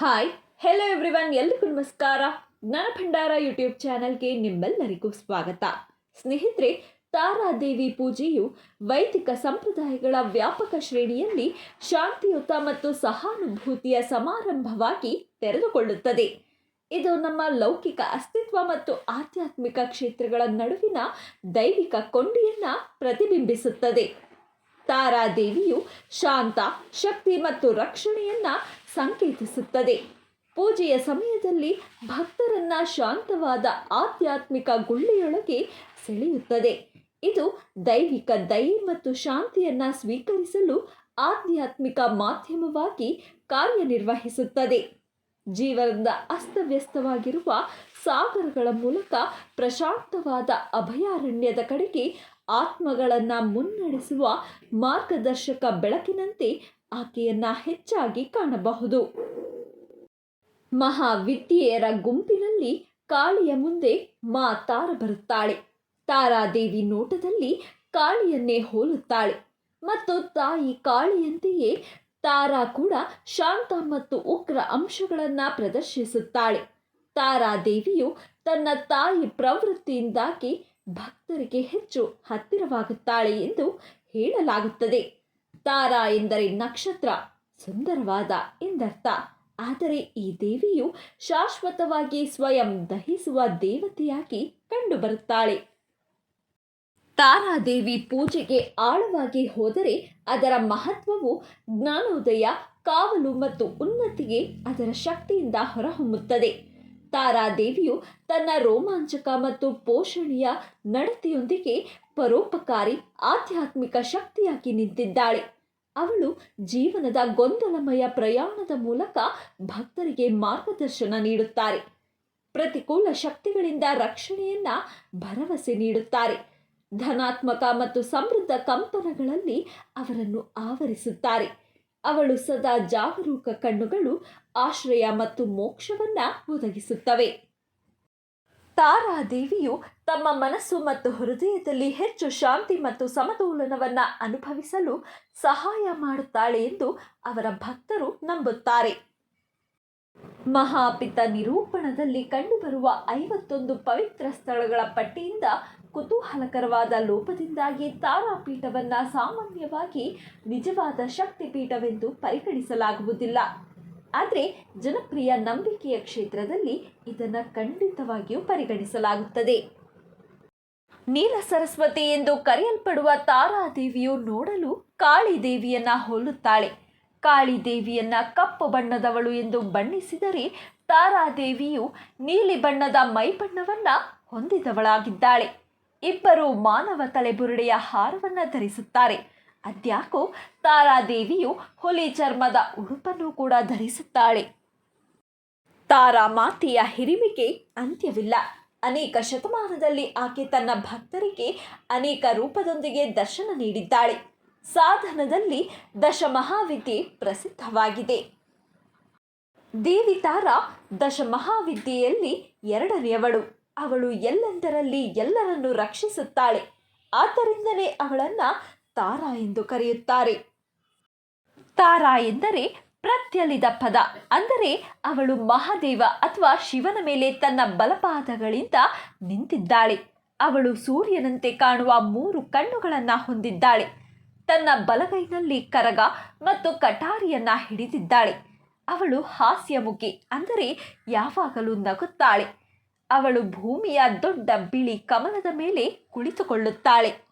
Hi hello everyone ಎಲ್ರಿಗೂ ನಮಸ್ಕಾರ. ಜ್ಞಾನ ಭಂಡಾರ ಯೂಟ್ಯೂಬ್ ಚಾನೆಲ್ಗೆ ನಿಮ್ಮೆಲ್ಲರಿಗೂ ಸ್ವಾಗತ. ಸ್ನೇಹಿತರೆ, ತಾರಾದೇವಿ ಪೂಜೆಯು ವೈದಿಕ ಸಂಪ್ರದಾಯಗಳ ವ್ಯಾಪಕ ಶ್ರೇಣಿಯಲ್ಲಿ ಶಾಂತಿಯುತ ಮತ್ತು ಸಹಾನುಭೂತಿಯ ಸಮಾರಂಭವಾಗಿ ತೆರೆದುಕೊಳ್ಳುತ್ತದೆ. ಇದು ನಮ್ಮ ಲೌಕಿಕ ಅಸ್ತಿತ್ವ ಮತ್ತು ಆಧ್ಯಾತ್ಮಿಕ ಕ್ಷೇತ್ರಗಳ ನಡುವಿನ ದೈವಿಕ ಕೊಂಡಿಯನ್ನು ಪ್ರತಿಬಿಂಬಿಸುತ್ತದೆ. ತಾರಾದೇವಿಯು ಶಾಂತ, ಶಕ್ತಿ ಮತ್ತು ರಕ್ಷಣೆಯನ್ನ ಸಂಕೇತಿಸುತ್ತದೆ. ಪೂಜೆಯ ಸಮಯದಲ್ಲಿ ಭಕ್ತರನ್ನ ಶಾಂತವಾದ ಆಧ್ಯಾತ್ಮಿಕ ಗುಳ್ಳೆಯೊಳಗೆ ಸೆಳೆಯುತ್ತದೆ. ಇದು ದೈವಿಕ ದಯೆ ಮತ್ತು ಶಾಂತಿಯನ್ನ ಸ್ವೀಕರಿಸಲು ಆಧ್ಯಾತ್ಮಿಕ ಮಾಧ್ಯಮವಾಗಿ ಕಾರ್ಯನಿರ್ವಹಿಸುತ್ತದೆ. ಜೀವನದ ಅಸ್ತವ್ಯಸ್ತವಾಗಿರುವ ಸಾಗರಗಳ ಮೂಲಕ ಪ್ರಶಾಂತವಾದ ಅಭಯಾರಣ್ಯದ ಕಡೆಗೆ ಆತ್ಮಗಳನ್ನು ಮುನ್ನಡೆಸುವ ಮಾರ್ಗದರ್ಶಕ ಬೆಳಕಿನಂತೆ ಆಕೆಯನ್ನ ಹೆಚ್ಚಾಗಿ ಕಾಣಬಹುದು. ಮಹಾವಿದ್ಯೆಯರ ಗುಂಪಿನಲ್ಲಿ ಕಾಳಿಯ ಮುಂದೆ ಮಾ ತಾರ ಬರುತ್ತಾಳೆ. ತಾರಾದೇವಿ ನೋಟದಲ್ಲಿ ಕಾಳಿಯನ್ನೇ ಹೋಲುತ್ತಾಳೆ. ಮತ್ತು ತಾಯಿ ಕಾಳಿಯಂತೆಯೇ ತಾರಾ ಕೂಡ ಶಾಂತ ಮತ್ತು ಉಗ್ರ ಅಂಶಗಳನ್ನು ಪ್ರದರ್ಶಿಸುತ್ತಾಳೆ. ತಾರಾದೇವಿಯು ತನ್ನ ತಾಯಿ ಪ್ರವೃತ್ತಿಯಿಂದಾಗಿ ಭಕ್ತರಿಗೆ ಹೆಚ್ಚು ಹತ್ತಿರವಾಗುತ್ತಾಳೆ ಎಂದು ಹೇಳಲಾಗುತ್ತದೆ. ತಾರಾ ಎಂದರೆ ನಕ್ಷತ್ರ, ಸುಂದರವಾದ ಎಂದರ್ಥ. ಆದರೆ ಈ ದೇವಿಯು ಶಾಶ್ವತವಾಗಿ ಸ್ವಯಂ ದಹಿಸುವ ದೇವತೆಯಾಗಿ ಕಂಡುಬರುತ್ತಾಳೆ. ತಾರಾದೇವಿ ಪೂಜೆಗೆ ಆಳವಾಗಿ ಹೋದರೆ ಅದರ ಮಹತ್ವವು ಜ್ಞಾನೋದಯ, ಕಾವಲು ಮತ್ತು ಉನ್ನತಿಗೆ ಅದರ ಶಕ್ತಿಯಿಂದ ಹೊರಹೊಮ್ಮುತ್ತದೆ. ತಾರಾದೇವಿಯು ತನ್ನ ರೋಮಾಂಚಕ ಮತ್ತು ಪೋಷಣೆಯ ನಡತೆಯೊಂದಿಗೆ ಪರೋಪಕಾರಿ, ಆಧ್ಯಾತ್ಮಿಕ ಶಕ್ತಿಯಾಗಿ ನಿಂತಿದ್ದಾಳೆ. ಅವಳು ಜೀವನದ ಗೊಂದಲಮಯ ಪ್ರಯಾಣದ ಮೂಲಕ ಭಕ್ತರಿಗೆ ಮಾರ್ಗದರ್ಶನ ನೀಡುತ್ತಾರೆ. ಪ್ರತಿಕೂಲ ಶಕ್ತಿಗಳಿಂದ ರಕ್ಷಣೆಯನ್ನ ಭರವಸೆ ನೀಡುತ್ತಾರೆ. ಧನಾತ್ಮಕ ಮತ್ತು ಸಮೃದ್ಧ ಕಂಪನಗಳಲ್ಲಿ ಅವರನ್ನು ಆವರಿಸುತ್ತಾರೆ. ಅವಳು ಸದಾ ಜಾಗರೂಕ ಕಣ್ಣುಗಳು, ಆಶ್ರಯ ಮತ್ತು ಮೋಕ್ಷವನ್ನ ಒದಗಿಸುತ್ತವೆ. ತಾರಾದೇವಿಯು ತಮ್ಮ ಮನಸ್ಸು ಮತ್ತು ಹೃದಯದಲ್ಲಿ ಹೆಚ್ಚು ಶಾಂತಿ ಮತ್ತು ಸಮತೋಲನವನ್ನು ಅನುಭವಿಸಲು ಸಹಾಯ ಮಾಡುತ್ತಾಳೆ ಎಂದು ಅವರ ಭಕ್ತರು ನಂಬುತ್ತಾರೆ. ಮಹಾಪಿತ ನಿರೂಪಣದಲ್ಲಿ ಕಂಡುಬರುವ ಐವತ್ತೊಂದು ಪವಿತ್ರ ಸ್ಥಳಗಳ ಪಟ್ಟಿಯಿಂದ ಕುತೂಹಲಕರವಾದ ಲೋಪದಿಂದಾಗಿ ತಾರಾಪೀಠವನ್ನು ಸಾಮಾನ್ಯವಾಗಿ ನಿಜವಾದ ಶಕ್ತಿಪೀಠವೆಂದು ಪರಿಗಣಿಸಲಾಗುವುದಿಲ್ಲ. ಆದರೆ ಜನಪ್ರಿಯ ನಂಬಿಕೆಯ ಕ್ಷೇತ್ರದಲ್ಲಿ ಇದನ್ನು ಖಂಡಿತವಾಗಿಯೂ ಪರಿಗಣಿಸಲಾಗುತ್ತದೆ. ನೀಲ ಸರಸ್ವತಿ ಎಂದು ಕರೆಯಲ್ಪಡುವ ತಾರಾದೇವಿಯು ನೋಡಲು ಕಾಳಿದೇವಿಯನ್ನ ಹೋಲುತ್ತಾಳೆ. ಕಾಳಿದೇವಿಯನ್ನ ಕಪ್ಪು ಬಣ್ಣದವಳು ಎಂದು ಬಣ್ಣಿಸಿದರೆ ತಾರಾದೇವಿಯು ನೀಲಿ ಬಣ್ಣದ ಮೈಬಣ್ಣವನ್ನು ಹೊಂದಿದವಳಾಗಿದ್ದಾಳೆ. ಇಬ್ಬರು ಮಾನವ ತಲೆಬುರುಡೆಯ ಹಾರವನ್ನು ಧರಿಸುತ್ತಾರೆ. ಅದ್ಯಾಕೋ ತಾರಾದೇವಿಯು ಹುಲಿ ಚರ್ಮದ ಉಡುಪನ್ನು ಕೂಡ ಧರಿಸುತ್ತಾಳೆ. ತಾರಾ ಮಾತೆಯ ಹಿರಿಮೆಗೆ ಅಂತ್ಯವಿಲ್ಲ. ಅನೇಕ ಶತಮಾನದಲ್ಲಿ ಆಕೆ ತನ್ನ ಭಕ್ತರಿಗೆ ಅನೇಕ ರೂಪದೊಂದಿಗೆ ದರ್ಶನ ನೀಡಿದ್ದಾಳೆ. ಸಾಧನದಲ್ಲಿ ದಶಮಹಾವಿದ್ಯೆ ಪ್ರಸಿದ್ಧವಾಗಿದೆ. ದೇವಿ ತಾರಾ ದಶಮಹಾವಿದ್ಯೆಯಲ್ಲಿ ಎರಡನೆಯವಳು. ಅವಳು ಎಲ್ಲೆಂದರಲ್ಲಿ ಎಲ್ಲರನ್ನು ರಕ್ಷಿಸುತ್ತಾಳೆ. ಆದ್ದರಿಂದಲೇ ಅವಳನ್ನ ತಾರಾ ಎಂದು ಕರೆಯುತ್ತಾರೆ. ತಾರಾ ಎಂದರೆ ಪ್ರತ್ಯಲಿದ ಪದ. ಅಂದರೆ ಅವಳು ಮಹಾದೇವ ಅಥವಾ ಶಿವನ ಮೇಲೆ ತನ್ನ ಬಲಪಾದಗಳಿಂದ ನಿಂತಿದ್ದಾಳೆ. ಅವಳು ಸೂರ್ಯನಂತೆ ಕಾಣುವ ಮೂರು ಕಣ್ಣುಗಳನ್ನು ಹೊಂದಿದ್ದಾಳೆ. ತನ್ನ ಬಲಗೈನಲ್ಲಿ ಕರಗ ಮತ್ತು ಕಟಾರಿಯನ್ನ ಹಿಡಿದಿದ್ದಾಳೆ. ಅವಳು ಹಾಸ್ಯಮುಖಿ, ಅಂದರೆ ಯಾವಾಗಲೂ ನಗುತ್ತಾಳೆ. ಅವಳು ಭೂಮಿಯ ದೊಡ್ಡ ಬಿಳಿ ಕಮಲದ ಮೇಲೆ ಕುಳಿತುಕೊಳ್ಳುತ್ತಾಳೆ.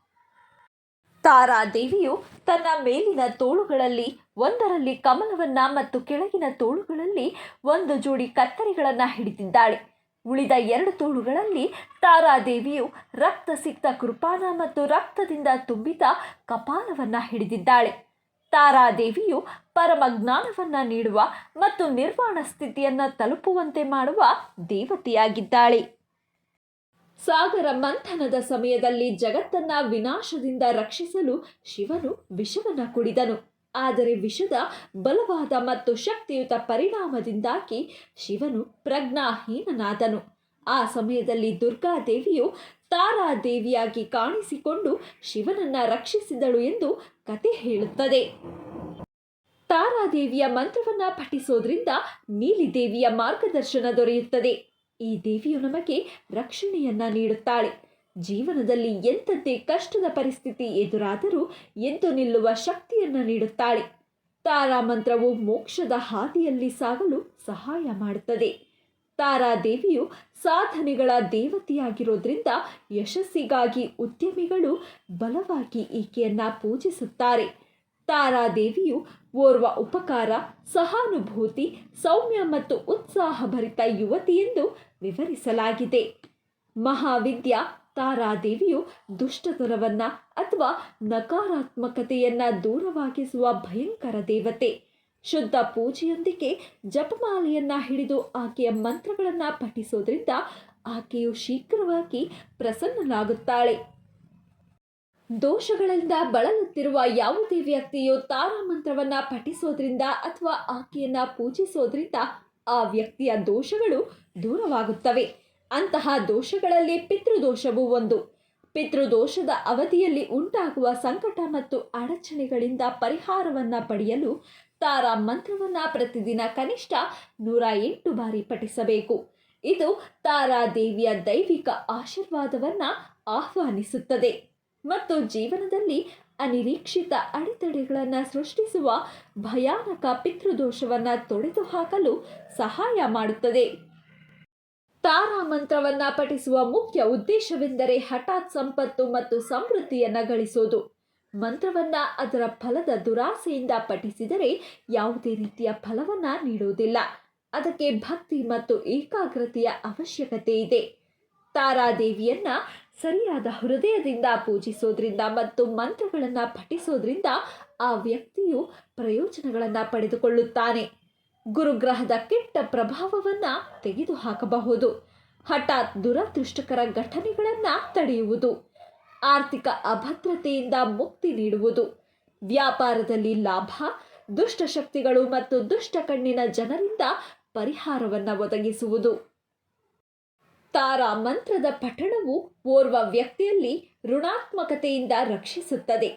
ತಾರಾದೇವಿಯು ತನ್ನ ಮೇಲಿನ ತೋಳುಗಳಲ್ಲಿ, ಒಂದರಲ್ಲಿ ಕಮಲವನ್ನ ಮತ್ತು ಕೆಳಗಿನ ತೋಳುಗಳಲ್ಲಿ ಒಂದು ಜೋಡಿ ಕತ್ತರಿಗಳನ್ನು ಹಿಡಿದಿದ್ದಾಳೆ. ಉಳಿದ ಎರಡು ತೋಳುಗಳಲ್ಲಿ ತಾರಾದೇವಿಯು ರಕ್ತ ಸಿಕ್ತ ಕೃಪಾನ ಮತ್ತು ರಕ್ತದಿಂದ ತುಂಬಿದ ಕಪಾಲವನ್ನ ಹಿಡಿದಿದ್ದಾಳೆ. ತಾರಾದೇವಿಯು ಪರಮ ಜ್ಞಾನವನ್ನ ನೀಡುವ ಮತ್ತು ನಿರ್ವಾಣ ಸ್ಥಿತಿಯನ್ನ ತಲುಪುವಂತೆ ಮಾಡುವ ದೇವತೆಯಾಗಿದ್ದಾಳೆ. ಸಾಗರ ಮಂಥನದ ಸಮಯದಲ್ಲಿ ಜಗತ್ತನ್ನ ವಿನಾಶದಿಂದ ರಕ್ಷಿಸಲು ಶಿವನು ವಿಷವನ್ನ ಕುಡಿದನು. ಆದರೆ ವಿಷದ ಬಲವಾದ ಮತ್ತು ಶಕ್ತಿಯುತ ಪರಿಣಾಮದಿಂದಾಗಿ ಶಿವನು ಪ್ರಜ್ಞಾಹೀನನಾದನು. ಆ ಸಮಯದಲ್ಲಿ ದುರ್ಗಾದೇವಿಯು ತಾರಾದೇವಿಯಾಗಿ ಕಾಣಿಸಿಕೊಂಡು ಶಿವನನ್ನ ರಕ್ಷಿಸಿದಳು ಎಂದು ಕತೆ ಹೇಳುತ್ತದೆ. ತಾರಾದೇವಿಯ ಮಂತ್ರವನ್ನ ಪಠಿಸೋದ್ರಿಂದ ನೀಲಿದೇವಿಯ ಮಾರ್ಗದರ್ಶನ ದೊರೆಯುತ್ತದೆ. ಈ ದೇವಿಯು ನಮಗೆ ರಕ್ಷಣೆಯನ್ನು ನೀಡುತ್ತಾಳೆ. ಜೀವನದಲ್ಲಿ ಎಂಥದ್ದೇ ಕಷ್ಟದ ಪರಿಸ್ಥಿತಿ ಎದುರಾದರೂ ಎದ್ದು ನಿಲ್ಲುವ ಶಕ್ತಿಯನ್ನ ನೀಡುತ್ತಾಳೆ. ತಾರಾ ಮಂತ್ರವು ಮೋಕ್ಷದ ಹಾದಿಯಲ್ಲಿ ಸಾಗಲು ಸಹಾಯ ಮಾಡುತ್ತದೆ. ತಾರಾದೇವಿಯು ಸಾಧನೆಗಳ ದೇವತೆಯಾಗಿರೋದ್ರಿಂದ ಯಶಸ್ಸಿಗಾಗಿ ಉದ್ಯಮಿಗಳು ಬಲವಾಗಿ ಈಕೆಯನ್ನು ಪೂಜಿಸುತ್ತಾರೆ. ತಾರಾದೇವಿಯು ಓರ್ವ ಉಪಕಾರ, ಸಹಾನುಭೂತಿ, ಸೌಮ್ಯ ಮತ್ತು ಉತ್ಸಾಹಭರಿತ ಎಂದು ವಿವರಿಸಲಾಗಿದೆ. ಮಹಾವಿದ್ಯಾ ತಾರಾದೇವಿಯು ದುಷ್ಟತನವನ್ನ ಅಥವಾ ನಕಾರಾತ್ಮಕತೆಯನ್ನು ದೂರವಾಗಿಸುವ ಭಯಂಕರ ದೇವತೆ. ಶುದ್ಧ ಪೂಜೆಯೊಂದಿಗೆ ಜಪಮಾಲೆಯನ್ನು ಹಿಡಿದು ಆಕೆಯ ಮಂತ್ರಗಳನ್ನು ಪಠಿಸೋದ್ರಿಂದ ಆಕೆಯು ಶೀಘ್ರವಾಗಿ ಪ್ರಸನ್ನನಾಗುತ್ತಾಳೆ. ದೋಷಗಳಿಂದ ಬಳಲುತ್ತಿರುವ ಯಾವುದೇ ವ್ಯಕ್ತಿಯು ತಾರಾ ಮಂತ್ರವನ್ನ ಪಠಿಸೋದ್ರಿಂದ ಅಥವಾ ಆಕೆಯನ್ನು ಪೂಜಿಸೋದ್ರಿಂದ ಆ ವ್ಯಕ್ತಿಯ ದೋಷಗಳು ದೂರವಾಗುತ್ತವೆ. ಅಂತಹ ದೋಷಗಳಲ್ಲಿ ಪಿತೃದೋಷವು ಒಂದು. ಪಿತೃದೋಷದ ಅವಧಿಯಲ್ಲಿ ಉಂಟಾಗುವ ಸಂಕಟ ಮತ್ತು ಅಡಚಣೆಗಳಿಂದ ಪರಿಹಾರವನ್ನ ಪಡೆಯಲು ತಾರಾ ಮಂತ್ರವನ್ನು ಪ್ರತಿದಿನ ಕನಿಷ್ಠ ನೂರ ಎಂಟು ಬಾರಿ ಪಠಿಸಬೇಕು. ಇದು ತಾರಾ ದೇವಿಯ ದೈವಿಕ ಆಶೀರ್ವಾದವನ್ನ ಆಹ್ವಾನಿಸುತ್ತದೆ. ಮತ್ತು ಜೀವನದಲ್ಲಿ ಅನಿರೀಕ್ಷಿತ ಅಡೆತಡೆಗಳನ್ನು ಸೃಷ್ಟಿಸುವ ಭಯಾನಕ ಪಿತೃದೋಷವನ್ನು ತೊಡೆದುಹಾಕಲು ಸಹಾಯ ಮಾಡುತ್ತದೆ. ತಾರಾ ಮಂತ್ರವನ್ನ ಪಠಿಸುವ ಮುಖ್ಯ ಉದ್ದೇಶವೆಂದರೆ ಹಠಾತ್ ಸಂಪತ್ತು ಮತ್ತು ಸಮೃದ್ಧಿಯನ್ನು ಗಳಿಸೋದು. ಮಂತ್ರವನ್ನ ಅದರ ಫಲದ ದುರಾಸೆಯಿಂದ ಪಠಿಸಿದರೆ ಯಾವುದೇ ರೀತಿಯ ಫಲವನ್ನ ನೀಡುವುದಿಲ್ಲ. ಅದಕ್ಕೆ ಭಕ್ತಿ ಮತ್ತು ಏಕಾಗ್ರತೆಯ ಅವಶ್ಯಕತೆ ಇದೆ. ತಾರಾದೇವಿಯನ್ನ ಸರಿಯಾದ ಹೃದಯದಿಂದ ಪೂಜಿಸೋದ್ರಿಂದ ಮತ್ತು ಮಂತ್ರಗಳನ್ನು ಪಠಿಸೋದ್ರಿಂದ ಆ ವ್ಯಕ್ತಿಯು ಪ್ರಯೋಜನಗಳನ್ನು ಪಡೆದುಕೊಳ್ಳುತ್ತಾನೆ. ಗುರುಗ್ರಹದ ಕೆಟ್ಟ ಪ್ರಭಾವವನ್ನು ತೆಗೆದುಹಾಕಬಹುದು. ಹಠಾತ್ ದುರದೃಷ್ಟಕರ ಘಟನೆಗಳನ್ನು ತಡೆಯುವುದು. ಆರ್ಥಿಕ ಅಭದ್ರತೆಯಿಂದ ಮುಕ್ತಿ ನೀಡುವುದು. ವ್ಯಾಪಾರದಲ್ಲಿ ಲಾಭ, ದುಷ್ಟಶಕ್ತಿಗಳು ಮತ್ತು ದುಷ್ಟ ಕಣ್ಣಿನ ಜನರಿಂದ ಪರಿಹಾರವನ್ನು ಒದಗಿಸುವುದು. ತಾರಾ ಮಂತ್ರದ ಪಠಣವು ಓರ್ವ ವ್ಯಕ್ತಿಯಲ್ಲಿ ಋಣಾತ್ಮಕತೆಯಿಂದ ರಕ್ಷಿಸುತ್ತದೆ.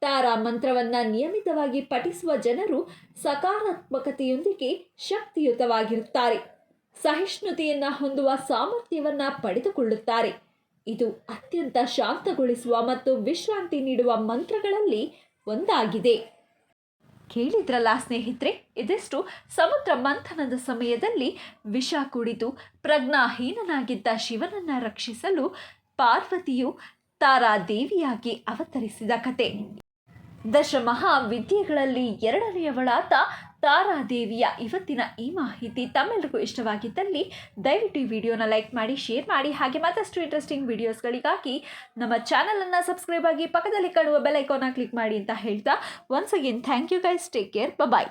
ತಾರಾ ಮಂತ್ರವನ್ನ ನಿಯಮಿತವಾಗಿ ಪಠಿಸುವ ಜನರು ಸಕಾರಾತ್ಮಕತೆಯೊಂದಿಗೆ ಶಕ್ತಿಯುತವಾಗಿರುತ್ತಾರೆ. ಸಹಿಷ್ಣುತೆಯನ್ನ ಹೊಂದುವ ಸಾಮರ್ಥ್ಯವನ್ನ ಪಡೆದುಕೊಳ್ಳುತ್ತಾರೆ. ಇದು ಅತ್ಯಂತ ಶಾಂತಗೊಳಿಸುವ ಮತ್ತು ವಿಶ್ರಾಂತಿ ನೀಡುವ ಮಂತ್ರಗಳಲ್ಲಿ ಒಂದಾಗಿದೆ. ಕೇಳಿದ್ರಲ್ಲ ಸ್ನೇಹಿತರೆ, ಇದೆಷ್ಟು ಸಮುದ್ರ ಮಂಥನದ ಸಮಯದಲ್ಲಿ ವಿಷ ಕುಡಿದು ಪ್ರಜ್ಞಾಹೀನನಾಗಿದ್ದ ಶಿವನನ್ನ ರಕ್ಷಿಸಲು ಪಾರ್ವತಿಯು ತಾರಾದೇವಿಯಾಗಿ ಅವತರಿಸಿದ ಕತೆ. ದಶಮಹಾವಿದ್ಯೆಗಳಲ್ಲಿ ಎರಡನೆಯವಳಾದ ತಾರಾದೇವಿಯ ಇವತ್ತಿನ ಈ ಮಾಹಿತಿ ತಮ್ಮೆಲ್ಲರಿಗೂ ಇಷ್ಟವಾಗಿದ್ದಲ್ಲಿ ದಯವಿಟ್ಟು ಈ ವಿಡಿಯೋನ ಲೈಕ್ ಮಾಡಿ, ಶೇರ್ ಮಾಡಿ, ಹಾಗೆ ಮತ್ತಷ್ಟು ಇಂಟ್ರೆಸ್ಟಿಂಗ್ ವಿಡಿಯೋಸ್ಗಳಿಗಾಗಿ ನಮ್ಮ ಚಾನಲನ್ನು ಸಬ್ಸ್ಕ್ರೈಬ್ ಆಗಿ ಪಕ್ಕದಲ್ಲಿ ಕಾಣುವ ಬೆಲ್ ಐಕಾನ್ನ ಕ್ಲಿಕ್ ಮಾಡಿ ಅಂತ ಹೇಳ್ತಾ once again thank you guys take care bye